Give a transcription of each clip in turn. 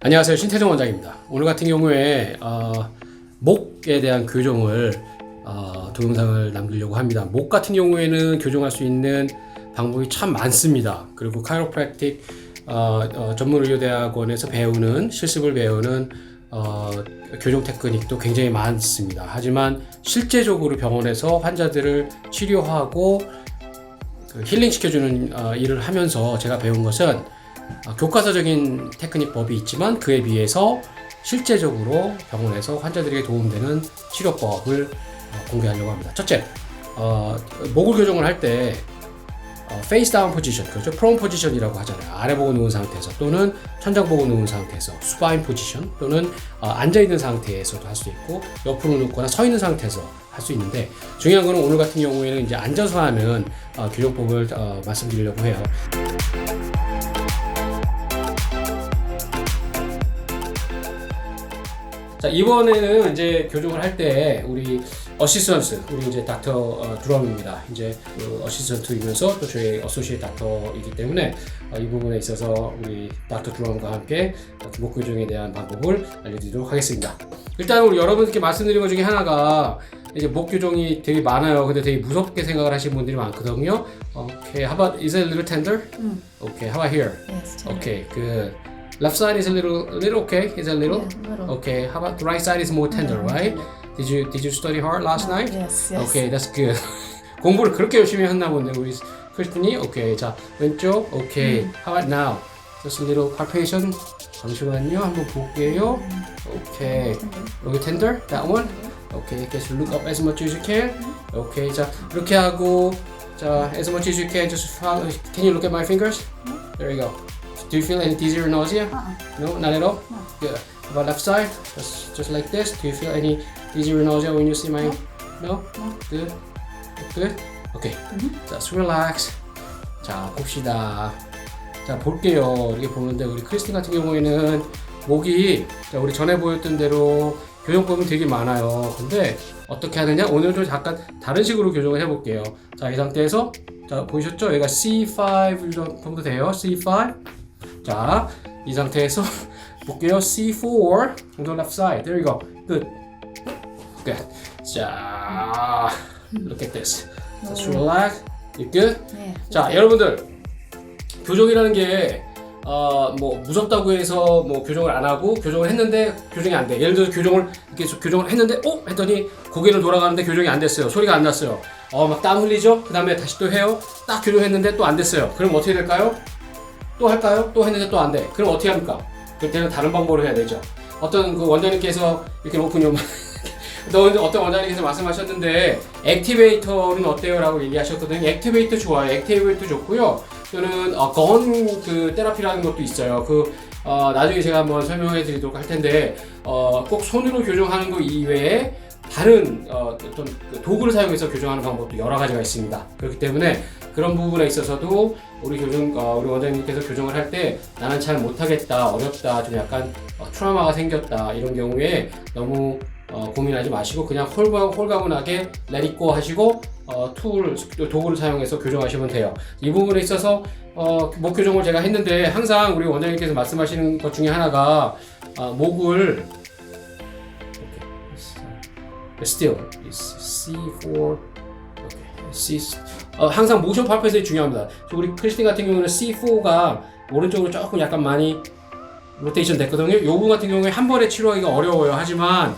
안녕하세요 신태정 원장입니다. 오늘 같은 경우에 어, 목에 대한 교정을 어, 동영상을 남기려고 합니다. 목 같은 경우에는 교정할 수 있는 방법이 참 많습니다. 그리고 카이로프랙틱 어, 어, 전문의료대학원에서 배우는 실습을 배우는 어, 교정 테크닉도 굉장히 많습니다. 하지만 실제적으로 병원에서 환자들을 치료하고 그 힐링 시켜주는 어, 일을 하면서 제가 배운 것은 어, 교과서적인 테크닉 법이 있지만 그에 비해서 실제적으로 병원에서 환자들에게 도움되는 치료법을 어, 공개하려고 합니다. 첫째, 어, 목을 교정을 할때 페이스 다운 포지션, 그렇죠? 프론 포지션이라고 하잖아요. 아래 보고 누운 상태에서 또는 천장 보고 누운 상태에서 수바인 포지션 또는 어, 앉아 있는 상태에서도 할 수 있고 옆으로 눕거나 서 있는 상태에서 할 수 있는데 중요한 거는 오늘 같은 경우에는 이제 앉아서 하는 어, 교정법을 어, 말씀드리려고 해요. 자 이번에는 이제 교정을 할 때 우리 어시스턴트 우리 이제 닥터 어, 드럼입니다. 이제 그 어시스턴트이면서 또 저희 어소시에이트 닥터이기 때문에 어, 이 부분에 있어서 우리 닥터 드럼과 함께 목 교정에 대한 방법을 알려드리도록 하겠습니다. 일단 우리 여러분들께 말씀드린 것 중에 하나가 이제 목 교정이 되게 많아요. 근데 되게 무섭게 생각을 하시는 분들이 많거든요. Okay, how about is it a little tender? Mm. Okay, how about here? Yes. tender. Okay, good. Left side is a little, little okay. Is a little. Yeah, little. Okay, how about the right side is more tender, Yeah, right? tender. Did you did you study hard last night? Yes. Yes. Okay, that's good. 공부를 그렇게 열심히 했나 본데 우리 크리스틴이. 오케이, 자 왼쪽. 오케이. How about now? Just a little palpation. 잠시만요, 한번 볼게요. 오케이. 여기 tender, that one. Okay, just look up as much as you can. Okay, 자 이렇게 하고 자 as much as you can, just follow. Can you look at my fingers? There you go. Do you feel any dizzy or nausea? Uh-uh. No, not at all. No. Good. About left side? Just just like this. Do you feel any dizzy or nausea when you see my? No. No. Good. Good. Okay. Just relax. 자 봅시다. 자 볼게요. 이렇게 보는데 우리 크리스틴 같은 경우에는 목이 자, 우리 전에 보였던 대로 교정법은 되게 많아요. 근데 어떻게 하느냐? 오늘 좀 약간 다른 식으로 교정을 해볼게요. 자 이 상태에서 자 보이셨죠? 얘가 C5 정도 돼요. C5. 자, 이 상태에서 볼게요. C4 정도 left side. There you go. Good. Good. 자, look at this. Just relax. You good? 네. 자, 여러분들 교정이라는 게 어, 뭐 무섭다고 해서 뭐 교정을 안 하고 교정을 했는데 교정이 안 돼. 예를 들어서 교정을 이렇게 교정을 했는데 어 했더니 고개를 돌아가는데 교정이 안 됐어요. 소리가 안 났어요. 어 막 땀 흘리죠. 그다음에 다시 또 해요. 딱 교정했는데 또 안 됐어요. 그럼 어떻게 될까요? 또 할까요? 또 했는데 또 안 돼. 그럼 어떻게 합니까? 그때는 다른 방법으로 해야 되죠. 어떤 그 원장님께서 이렇게 높은 너 어떤 원장님께서 말씀하셨는데 액티베이터는 어때요? 라고 얘기하셨거든요. 액티베이터 좋아요. 액티베이터 좋고요. 또는 어, 건그 테라피라는 것도 있어요. 그 어, 나중에 제가 한번 설명해 드리도록 할 텐데 어, 꼭 손으로 교정하는 거 이외에 다른 어, 어떤 그 도구를 사용해서 교정하는 방법도 여러 가지가 있습니다. 그렇기 때문에 그런 부분에 있어서도 우리 교정 어, 우리 원장님께서 교정을 할 때 나는 잘 못하겠다 어렵다 좀 약간 어, 트라우마가 생겼다 이런 경우에 너무 어, 고민하지 마시고 그냥 홀가, 홀가분하게 레디고 하시고 어, 툴 도구를 사용해서 교정하시면 돼요. 이 부분에 있어서 어, 목 교정을 제가 했는데 항상 우리 원장님께서 말씀하시는 것 중에 하나가 어, 목을 still is C4 okay. C 어, 항상 모션 팔패스이 중요합니다. 우리 크리스틴 같은 경우는 C4가 오른쪽으로 조금 약간 많이 로테이션 됐거든요. 요 부분 같은 경우에 한 번에 치료하기가 어려워요. 하지만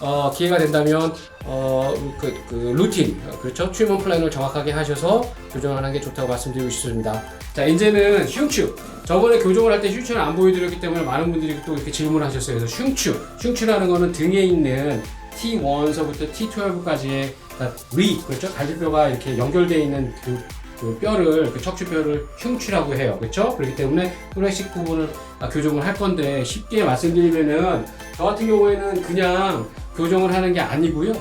어, 기회가 된다면 어, 그, 그 루틴 어, 그렇죠 트리먼 플랜을 정확하게 하셔서 교정하는 게 좋다고 말씀드리고 싶습니다. 자 이제는 흉추 저번에 교정을 할 때 흉추를 안 보여드렸기 때문에 많은 분들이 또 이렇게 질문하셨어요. 그래서 흉추 흉추라는 거는 등에 있는 T1서부터 T12까지의 리 그렇죠 갈비뼈가 이렇게 연결되어 있는 그, 그 뼈를 그 척추뼈를 흉추라고 해요. 그렇죠? 그렇기 때문에 토렉식 부분을 아, 교정을 할 건데 쉽게 말씀드리면은 저 같은 경우에는 그냥 교정을 하는 게 아니고요.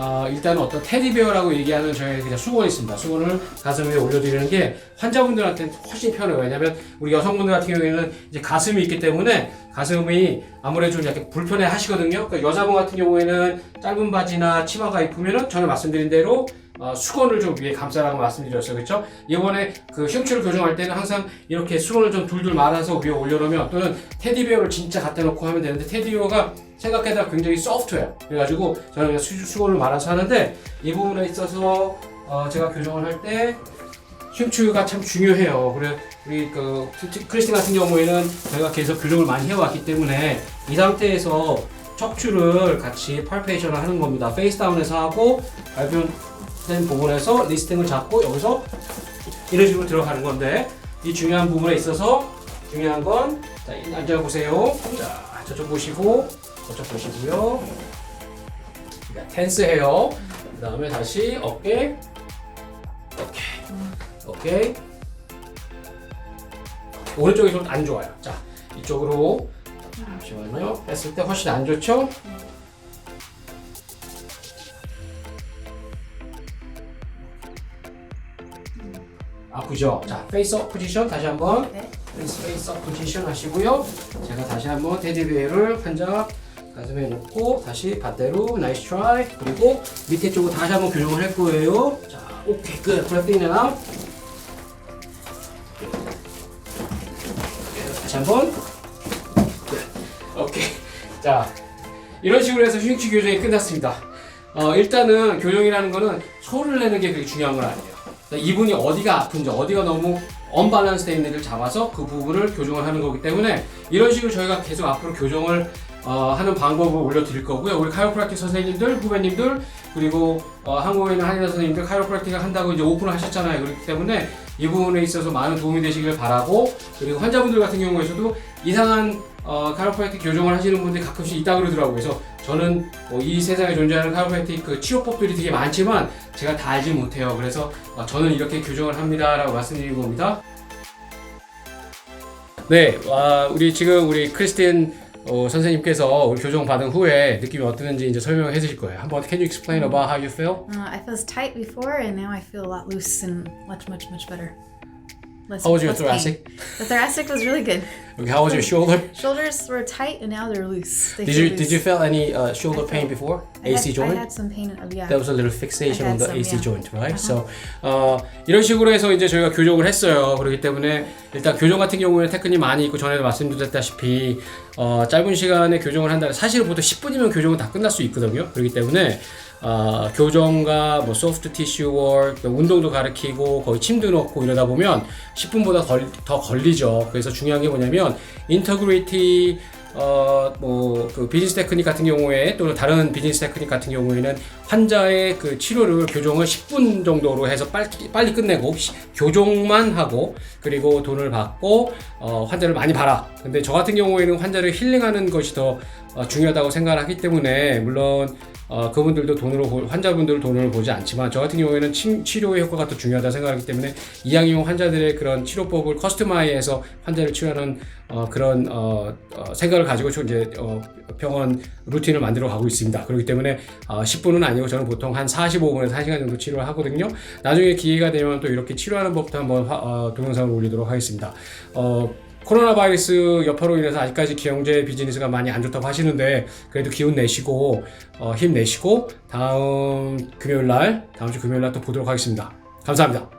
어, 일단 어떤 테디베어라고 얘기하는 저희 그냥 수건이 있습니다. 수건을 가슴 위에 올려드리는 게 환자분들한테는 훨씬 편해요. 왜냐하면 우리 여성분들 같은 경우에는 이제 가슴이 있기 때문에 가슴이 아무래도 좀 약간 불편해 하시거든요. 그러니까 여자분 같은 경우에는 짧은 바지나 치마가 입으면은 전에 말씀드린 대로 어, 수건을 좀 위에 감싸라고 말씀드렸어요. 그렇죠? 이번에 그 흉추를 교정할 때는 항상 이렇게 수건을 좀 둘둘 말아서 위에 올려놓으면 또는 테디베어를 진짜 갖다 놓고 하면 되는데 테디베어가 생각보다 굉장히 소프트해요. 그래가지고 저는 그냥 수, 수건을 말아서 하는데 이 부분에 있어서 어, 제가 교정을 할 때 흉추가 참 중요해요. 그래 우리 그 크리스틴 같은 경우에는 저희가 계속 교정을 많이 해왔기 때문에 이 상태에서 척추를 같이 팔페이션을 하는 겁니다. 페이스 다운에서 하고 발표된 부분에서 리스팅을 잡고 여기서 이런 식으로 들어가는 건데 이 중요한 부분에 있어서 중요한 건 자, 이- 앉아보세요. 자, 저쪽 보시고 저쪽 보시고요. 자, 텐스 해요. 그 다음에 다시 어깨 오케이 오케이 오른쪽이 좀 안 좋아요. 자 이쪽으로 잠시만요. 했을 때 훨씬 안 좋죠? 아프죠? 자 페이스 업 포지션 다시 한번 네. 페이스 페이스 업 포지션 하시고요. 제가 다시 한번 테디베어를 한장 가슴에 놓고 다시 반대로 나이스 트라이 그리고 밑에 쪽으로 다시 한번 교정을 할 거예요. 자 오케이. 끝. 인앤 아웃 다시 한번. 끝. 오케이. 자 이런 식으로 해서 흉추 교정이 끝났습니다. 어, 일단은 교정이라는 거는 소를 내는 게 그렇게 중요한 건 아니에요. 그러니까 이분이 어디가 아픈지 어디가 너무 언밸런스 돼 있는지를 잡아서 그 부분을 교정을 하는 거기 때문에 이런 식으로 저희가 계속 앞으로 교정을 어, 하는 방법을 올려드릴 거고요. 우리 카이로프라틱 선생님들, 후배님들, 그리고 어, 한국에 있는 한의사 선생님들 카이로프라틱을 한다고 이제 오픈을 하셨잖아요. 그렇기 때문에 이 부분에 있어서 많은 도움이 되시길 바라고 그리고 환자분들 같은 경우에서도 이상한 어, 카이로프라틱 교정을 하시는 분들이 가끔씩 있다 그러더라고요. 그래서 저는 뭐이 세상에 존재하는 카이로프라틱 그 치료법들이 되게 많지만 제가 다 알지 못해요. 그래서 어, 저는 이렇게 교정을 합니다라고 말씀드린 겁니다. 네, 아, 우리 지금 우리 크리스틴 어, 선생님께서 우리 교정 받은 후에 느낌이 어땠는지 이제 설명해 주실 거예요. 한번 can you explain about how you feel? Uh, I felt tight before, and now I feel a lot loose and much, much, much better. Less, How was your less pain. thoracic? The thoracic was really good. Okay, how was your shoulder? Shoulders were tight, and now they're loose. They Did feel you loose. did you feel any uh, shoulder I pain felt- before? I AC had, joint? I had some pain. Uh, yeah. That was a little fixation on the AC joint, right? So 어, 이런 식으로 해서 이제 저희가 교정을 했어요. 그렇기 때문에 일단 교정 같은 경우에는 테크닉 많이 있고 전에도 말씀드렸다시피 어, 짧은 시간에 교정을 한다. 사실 보통 10분이면 교정은 다 끝날 수 있거든요. 그렇기 때문에 어, 교정과 뭐 소프트 티슈 월, 운동도 가르치고 거의 침도 넣고 이러다 보면 10분보다 덜, 더 걸리죠. 그래서 중요한 게 뭐냐면 인터그레이티 어, 뭐, 그 비즈니스 테크닉 같은 경우에 또는 다른 비즈니스 테크닉 같은 경우에는 환자의 그 치료를 교정을 10분 정도로 해서 빨리, 빨리 끝내고 시- 교정만 하고 그리고 돈을 받고 어, 환자를 많이 봐라. 근데 저 같은 경우에는 환자를 힐링하는 것이 더 어, 중요하다고 생각을 하기 때문에 물론 어, 그분들도 돈으로 보- 환자분들 돈을 보지 않지만 저 같은 경우에는 치, 치료의 효과가 더 중요하다 생각하기 때문에 이양이용 환자들의 그런 치료법을 커스터마이해서 환자를 치료하는 어, 그런 어, 어, 생각을 가지고 저 이제 어, 병원 루틴을 만들어 가고 있습니다. 그렇기 때문에 어, 10분은 아니고 저는 보통 한 45분에서 1시간 정도 치료를 하거든요. 나중에 기회가 되면 또 이렇게 치료하는 법도 한번 화- 어, 동영상을 올리도록 하겠습니다. 어, 코로나 바이러스 여파로 인해서 아직까지 경제 비즈니스가 많이 안 좋다고 하시는데 그래도 기운 내시고 어, 힘 내시고 다음 금요일 날 다음 주 금요일 날 또 보도록 하겠습니다. 감사합니다.